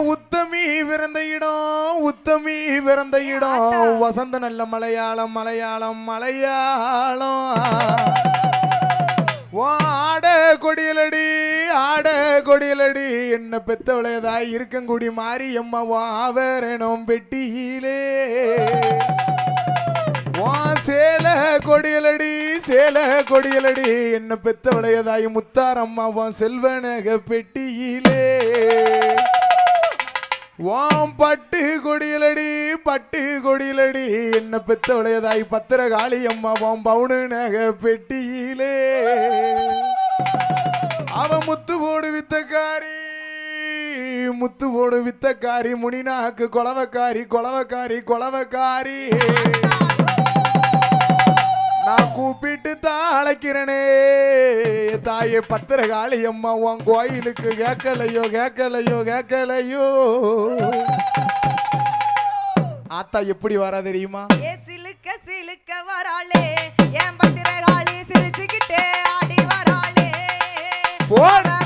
உத்தமி பிறந்த இடம் உத்தமி பிறந்த இடம். வசந்த நல்ல மலையாளம் மலையாளம் மலையாளம். ஓ, ஆட கொடியலடி ஆட கொடியலடி. என்ன பெத்தவளையதாய் இருக்கங்குடி மாரியம்மா வாவரணும் பெட்டியிலே. வா சேல கொடியலடி சேல கொடியலடி. என்ன பெத்தவளையதாய் முத்தாரம்மா வா செல்வனக பெட்டியிலே. வாம் பட்டு கொடியலடி பட்டு கொடியலடி என்ன பெத்தவளையதாய் பத்திர காளியம்மா வாம் பவுனு நக பெட்டியிலே. அவ முத்து போடு வித்தக்காரி முத்து போடு வித்தக்காரி முனிநாக்கு கொலவக்காரி கொலவக்காரி கொலவக்காரி. அழைக்கிறனே. தாயே பத்திரகாளி அம்மா உன் கோயிலுக்கு கேட்கலையோ கேட்கலையோ கேட்கலையோ. ஆத்தா எப்படி வரா தெரியுமா? ஏ சிலுக்க சிலுக்க வராளே. ஏன் பத்திரகாளி சிரிச்சுக்கிட்டே ஆடி வராளே? போன.